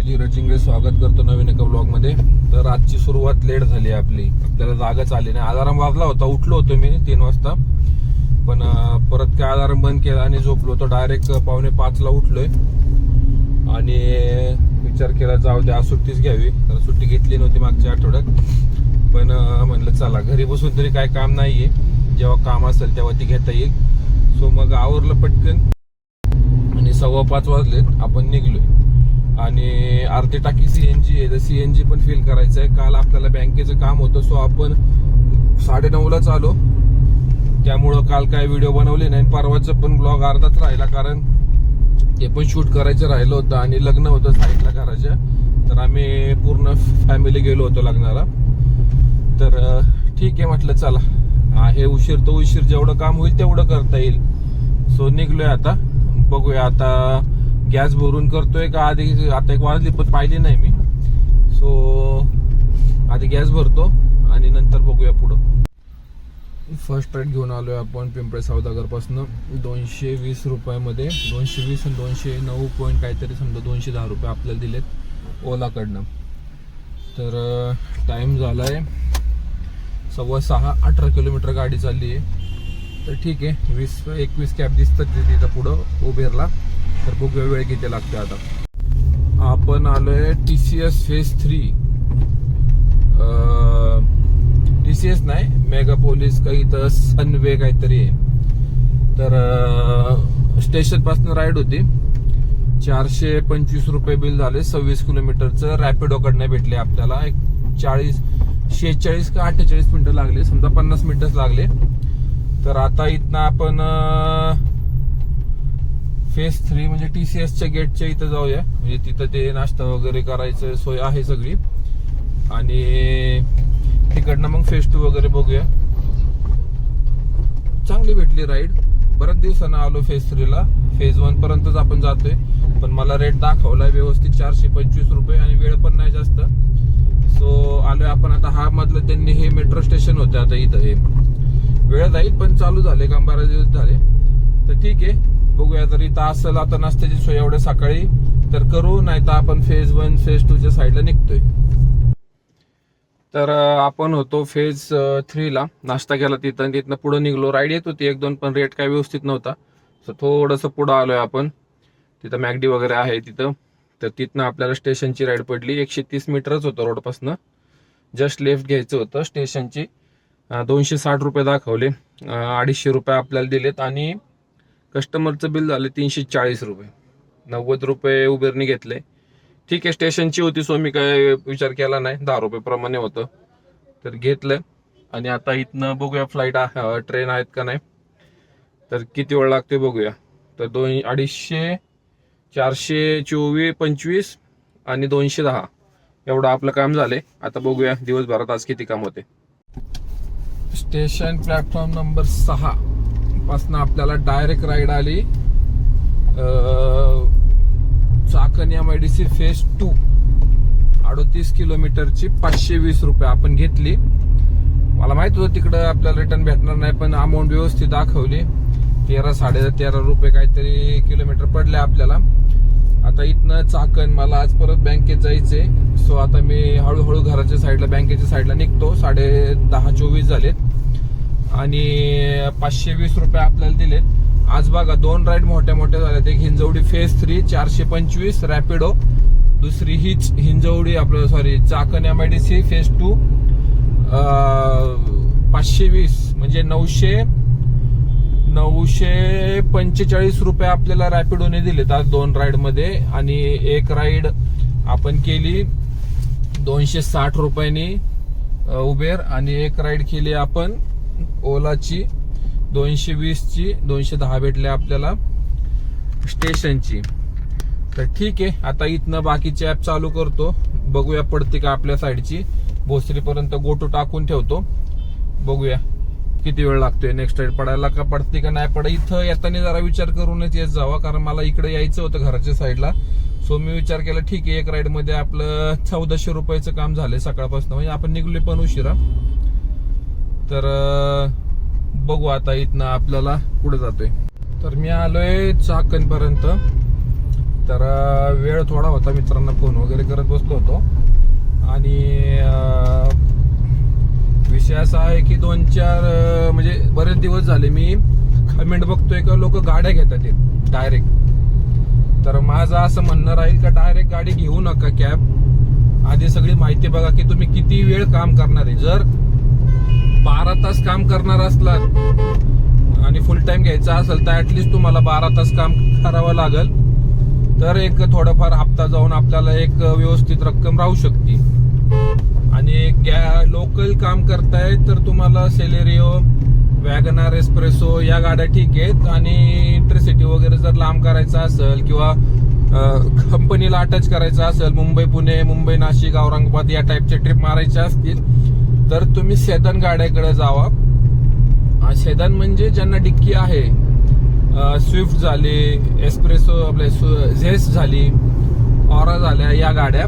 मी धीरज जिंगळे स्वागत करतो नवीन एका ब्लॉगमध्ये तर आजची सुरुवात लेट झाली आहे आपली. आपल्याला जागाच आली नाही. अलार्म वाजला होता. उठलो होतो मी तीन वाजता. पण परत काय अलार्म बंद केला आणि झोपलो होतो. डायरेक्ट पावणे पाचला उठलोय. आणि विचार केला जाऊ द्या सुट्टीच घ्यावी. तर सुट्टी घेतली नव्हती मागच्या आठवड्यात. पण म्हणलं चला घरी बसून तरी काय काम नाहीये. जेव्हा काम असेल तेव्हा ती घेता येईल. सो मग आवरलं पटकन. आणि सव्वा पाच वाजलेत. आपण निघलोय. आणि अर्धी टाकी सीएनजी आहे. तर सीएनजी पण फिल करायचं आहे काल आपल्याला बँकेचं काम होतं सो आपण साडेनऊलाच आलो त्यामुळं काल काय व्हिडिओ बनवले नाही. परवाचं पण ब्लॉग अर्धाच राहिला कारण ते पण शूट करायचं राहिलं होतं आणि लग्न होतं साईडला घराच्या तर आम्ही पूर्ण फॅमिली गेलो होतो लग्नाला. तर ठीक आहे म्हटलं चला. आहे उशीर तो उशीर जेवढं काम होईल तेवढं करता येईल. सो निघलोय आता. बघूया आता गॅस भरून करतोय का? आधी आता एक वाजली पण पाहिली नाही मी. सो आधी गॅस भरतो आणि नंतर बघूया पुढं. फर्स्ट रेट घेऊन आलोय आपण पिंपळे सावदागरपासून. दोनशे वीस रुपयामध्ये दोनशे वीस आणि दोनशे नऊ पॉईंट काहीतरी समजा दोनशे दहा रुपये आपल्याला दिलेत ओलाकडनं. तर टाइम झालाय सव्वा सहा अठरा किलोमीटर गाडी चालली आहे तर ठीक आहे वीस एकवीस कॅब दिसतात ते तिथं पुढं उबेरला तर खूप वेळ किती लागते आता. आपण आलोय T C S phase three T C S नाही मेगा पोलीस काही तर सनवे काहीतरी आहे. तर स्टेशनपासून राईड होती. चारशे पंचवीस रुपये बिल झाले सव्वीस किलोमीटरचं रॅपिडोकडनं भेटले आपल्याला. एक चाळीस शेहेचाळीस का अठ्ठेचाळीस मिनिटं लागले समजा पन्नास मिनिटच लागले. तर आता इथनं आपण फेज थ्री म्हणजे टी सी एसच्या गेटच्या इथं जाऊया. म्हणजे तिथं ते नाश्ता वगैरे करायचं सोय आहे सगळी. आणि तिकडनं मग फेज टू वगैरे बघूया. चांगली भेटली राईड बऱ्याच दिवसानं आलो फेज थ्रीला फेज वन पर्यंतच आपण जातोय. पण मला रेट दाखवलाय व्यवस्थित चारशे पंचवीस रुपये आणि वेळ पण नाही जास्त. सो आलोय आपण आता. हा मधलं त्यांनी हे मेट्रो स्टेशन होते. आता इथं हे. वेळ जाईल पण चालू झाले. काम बारा दिवस झाले. तर ठीक आहे. बघूया जर इथं असेल आता नाश्त्याची सोय एवढ्या सकाळी तर करू नाही तर आपण फेज वन फेज टूच्या साईडला निघतोय. तर आपण होतो फेज थ्रीला नाश्ता केला तिथं आणि तिथनं पुढं निघलो. राईड येत होती एक दोन पण रेट काय व्यवस्थित नव्हता. सो थोडंसं पुढं आलोय आपण. तिथं मॅगडी वगैरे आहे तिथं. तर तिथनं आपल्याला स्टेशनची राईड पडली. एकशे तीस मीटरच होतं रोडपासनं. जस्ट लेफ्ट घ्यायचं होतं स्टेशनची दोनशे साठ रुपये दाखवले. अडीचशे रुपये आपल्याला दिलेत आणि कस्टमरचं बिल झालं तीनशे चाळीस रुपये. नव्वद रुपये उबेरने घेतले. ठीक आहे स्टेशनची होती सो मी काय विचार केला नाही. दहा रुपयेप्रमाणे होतं. तर घेतलं. आणि आता इथनं बघूया फ्लाईट ट्रेन आहेत का नाही. तर किती वेळ लागते बघूया. तर दोन अडीचशे चारशे चोवीस पंचवीस आणि दोनशे दहा. एवढं आपलं काम झाले. आता बघूया दिवसभरात आज किती काम होते. स्टेशन प्लॅटफॉर्म नंबर सहा. पासून आपल्याला डायरेक्ट राईड आली. Chakan M I D C phase two अडोतीस किलोमीटरची पाचशे वीस रुपये आपण घेतली. मला माहीत होतं तिकडं आपल्याला रिटर्न भेटणार नाही पण अमाऊंट व्यवस्थित दाखवली. तेरा साडे तेरा रुपये काहीतरी किलोमीटर पडले आपल्याला. आता इथनं चाकण मला आज परत बँकेत जायचंय. सो आता मी हळूहळू घराच्या साईडला बँकेच्या साईडला निघतो. साडे दहा चोवीस झालेत. आणि पाचशे वीस रुपये आपल्याला दिलेत. आज बघा दोन राईड मोठ्या मोठ्या झाल्यात एक हिंजवडी फेज थ्री चारशे पंचवीस रॅपिडो दुसरी हीच हिंजवडी आपलं sorry Chakan M I D C phase two पाचशे वीस म्हणजे नऊशे नऊशे पंचेचाळीस रुपये आपल्याला रॅपिडोने दिलेत आज दोन राईडमध्ये. आणि एक राईड आपण केली दोनशे साठ रुपयांनी उबेर. आणि एक राईड केली आपण ओलाची दोनशे वीसची दोनशे दहा भेटले आपल्याला स्टेशनची तर ठीक आहे आता इथनं बाकीचे ऍप चालू करतो. बघूया पडते का आपल्या साईडची भोसरीपर्यंत गोटू टाकून ठेवतो. बघूया किती वेळ लागतोय. नेक्स्ट राईड पडायला का पडते का नाही पडा इथं येताना जरा विचार करूनच येत जावा कारण मला इकडे यायचं होतं घराच्या साईडला सो मी विचार केला ठीक आहे एक राईडमध्ये आपलं चौदाशे रुपयाचं काम झालंय सकाळपासून. म्हणजे आपण निघलोय पण उशिरा. तर बघू आता इथनं आपल्याला पुढे जातोय. तर मी आलोय चाकण पर्यंत तर वेळ थोडा होता मित्रांना फोन वगैरे करत बसलो होतो. आणि विषय असा आहे की दोन चार म्हणजे बरेच दिवस झाले मी कमेंट बघतोय का लोक गाड्या घेतात डायरेक्ट तर माझं असं म्हणणं राहील का डायरेक्ट गाडी घेऊ नका कॅब आधी सगळी माहिती बघा की तुम्ही किती वेळ काम करणार आहे. जर बारा तास काम करणार असलात आणि फुल टाइम घ्यायचा असेल तर ऍटलिस्ट तुम्हाला बारा तास काम करावं लागेल. तर एक थोडंफार हप्ता जाऊन आपल्याला एक व्यवस्थित रक्कम राहू शकते. आणि लोकल काम करताय तर तुम्हाला सेलेरिओ वॅगनार एस्प्रेसो या गाड्या ठीक आहेत. आणि इंटरसिटी वगैरे जर लांब करायचं असेल किंवा कंपनीला अटॅच करायचं असेल मुंबई पुणे मुंबई नाशिक औरंगाबाद या टाईपचे ट्रिप मारायचे असतील तर तुम्ही सेदन गाड्याकडे जावा सेदन म्हणजे ज्यांना डिक्की आहे स्विफ्ट झाली एस्प्रेसो आपले झेस झाली ऑरा झाल्या या गाड्या.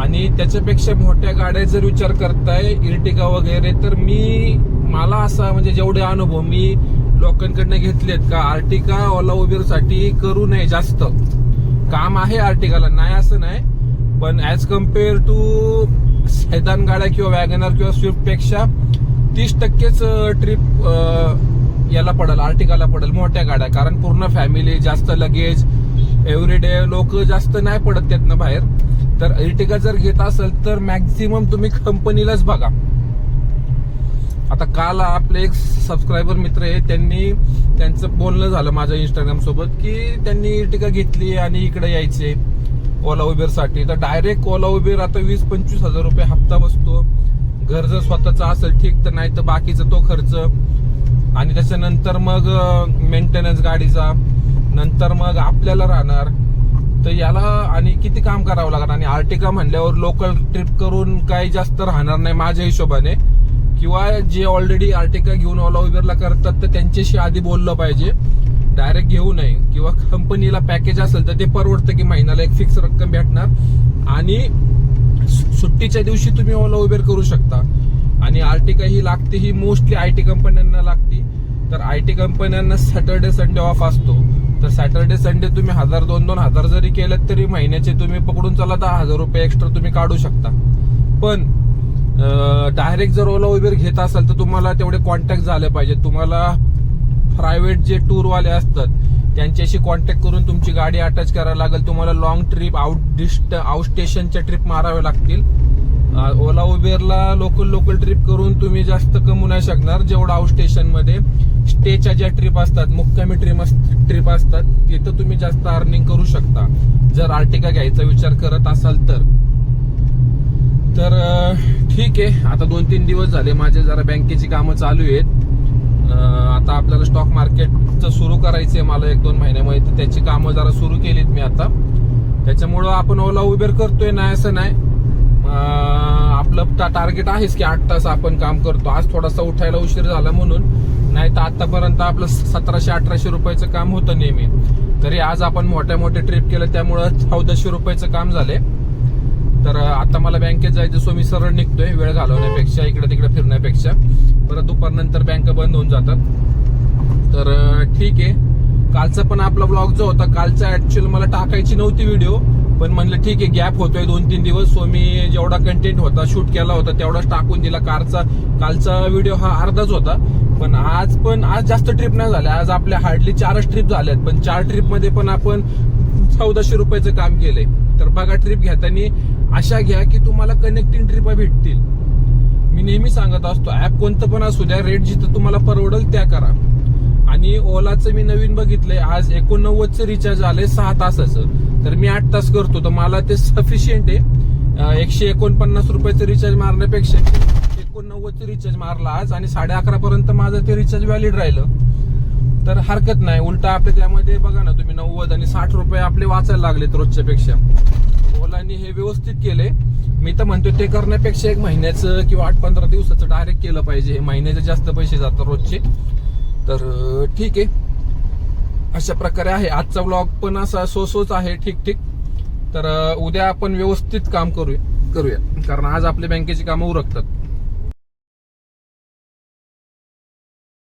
आणि त्याच्यापेक्षा मोठ्या गाड्या जर विचार करताय इर्टिका वगैरे तर मी मला असा म्हणजे जेवढे अनुभव मी लोकांकडनं घेतलेत का आर्टिका ओला उबेरसाठी करू नये जास्त. काम आहे आर्टिकाला नाही असं नाही. पण ॲज कंपेअर टू सैदान गाड्या किंवा वॅगनर किंवा स्विफ्टपेक्षा तीस टक्केच ट्रिप याला पडेल आर्टिकाला पडेल मोठ्या गाड्या. कारण पूर्ण फॅमिली जास्त लगेज एव्हरीडे लोक जास्त नाही पडत त्यातनं बाहेर. तर इर्टिका जर घेत असेल तर मॅक्झिमम तुम्ही कंपनीलाच बघा. आता काल आपले एक सबस्क्रायबर मित्र आहे त्यांनी त्यांचं बोलणं झालं माझ्या इंस्टाग्राम सोबत की त्यांनी इर्टिका घेतली आणि इकडे यायचे ओला उबेरसाठी तर डायरेक्ट ओला उबेर आता वीस पंचवीस हजार रुपये हप्ता बसतो. घर जर स्वतःचा असेल ठीक तर नाही तर बाकीचा तो खर्च. आणि त्याच्यानंतर मग मेंटेनन्स गाडीचा. नंतर मग आपल्याला राहणार. तर याला आणि किती काम करावं लागणार? आणि आर्टिका म्हणल्यावर लोकल ट्रिप करून काही जास्त राहणार नाही माझ्या हिशोबाने. किंवा जे ऑलरेडी आर्टिका घेऊन ओला उबेरला करतात तर त्यांच्याशी आधी बोललं पाहिजे. डायरेक्ट घेऊ नये किंवा कंपनीला पॅकेज असेल तर ते परवडतं की महिन्याला एक फिक्स रक्कम भेटणार. आणि सु- सुट्टीच्या दिवशी तुम्ही ओला उबेर करू शकता. आणि आर्टिका ही लागते ही मोस्टली आय टी कंपन्यांना लागते. तर आय टी कंपन्यांना सॅटर्डे संडे ऑफ असतो. तर सॅटर्डे संडे तुम्ही हजार दोन दोन हजार जरी केलं तरी महिन्याचे तुम्ही पकडून चला दहा हजार रुपये एक्स्ट्रा तुम्ही काढू शकता. पण डायरेक्ट जर ओला उबेर घेत असाल तर तुम्हाला तेवढे कॉन्टॅक्ट झाले पाहिजे तुम्हाला प्रायव्हेट जे टूरवाले असतात त्यांच्याशी कॉन्टॅक्ट करून तुमची गाडी अटॅच करायला लागेल. तुम्हाला लॉंग ट्रिप आउट डिस्ट आउट स्टेशनच्या ट्रिप माराव्या लागतील. ओला उबेरला लोकल लोकल ट्रिप करून तुम्ही जास्त कमवू नाही शकणार जेवढं आउट स्टेशनमध्ये स्टेच्या ज्या ट्रिप असतात मुक्कामी ट्रिप ट्रिप असतात तिथं तुम्ही जास्त अर्निंग करू शकता. जर आर्टिका घ्यायचा विचार करत असाल तर. तर ठीक आहे. आता दोन तीन दिवस झाले माझे जरा बँकेची कामं चालू आहेत. आता आपल्याला स्टॉक मार्केटचं सुरू करायचंय मला एक दोन महिन्यामध्ये. तर त्याची कामं जरा सुरू केलीत मी आता. त्याच्यामुळं आपण ओला उबेर करतोय नाही असं नाही. आपलं टार्गेट आहेच की आठ तास आपण काम करतो. आज थोडासा उठायला उशीर झाला म्हणून. नाही तर आतापर्यंत आपलं सतराशे अठराशे रुपयाचं काम होतं नेहमी. तरी आज आपण मोठ्या मोठ्या ट्रिप केलं त्यामुळं चौदाशे रुपयाचं काम झाले तर आता मला बँकेत जायचं सो मी सरळ निघतोय वेळ घालवण्यापेक्षा इकडे तिकडे फिरण्यापेक्षा. परत दुपारनंतर बँक बंद होऊन जातात. तर ठीक आहे. कालचा पण आपला ब्लॉग जो होता कालचा ऍक्च्युअल मला टाकायची नव्हती व्हिडिओ पण म्हणलं ठीक आहे गॅप होतोय दोन तीन दिवस. सो मी जेवढा कंटेंट होता शूट केला होता तेवढाच टाकून दिला. कारचा कालचा व्हिडिओ हा अर्धाच होता. पण आज पण आज जास्त ट्रिप नाही झाल्या आज आपल्या हार्डली चारच ट्रिप झाल्यात. पण चार ट्रिपमध्ये पण आपण चौदाशे रुपयाचं काम केलंय. तर बघा ट्रिप घेताना अशा घ्या की तुम्हाला कनेक्टिंग ट्रिपा भेटतील. मी नेहमी सांगत असतो ऍप कोणतं पण असू द्या रेट जिथं तुम्हाला परवडेल त्या करा. आणि ओलाचं मी नवीन बघितलंय आज एकोणनव्वदचं रिचार्ज आलंय सहा तासाचं. तर मी आठ तास करतो तर मला ते सफिशियंट आहे. एकशे एकोणपन्नास रुपयाचं रिचार्ज मारण्यापेक्षा एकोणनव्वदचं रिचार्ज मारला आज आणि साडे अकरा पर्यंत माझं ते रिचार्ज व्हॅलिड राहिलं. तर हरकत नाही उलटा आपले त्यामध्ये बघा ना तुम्ही नव्वद आणि साठ रुपये आपले वाचायला लागलेत रोजच्या पेक्षा ओलाने हे व्यवस्थित केले मी तर म्हणतो ते करण्यापेक्षा एक महिन्याचं किंवा आठ पंधरा दिवसाचं डायरेक्ट केलं पाहिजे. हे महिन्याचे जास्त पैसे जातात रोजचे. तर ठीक आहे. अशा प्रकारे आहे. आजचा ब्लॉग पण असा सो सोच आहे ठीक ठीक. तर उद्या आपण व्यवस्थित काम करूया करूया. कारण आज आपल्या बँकेची कामं उरकतात.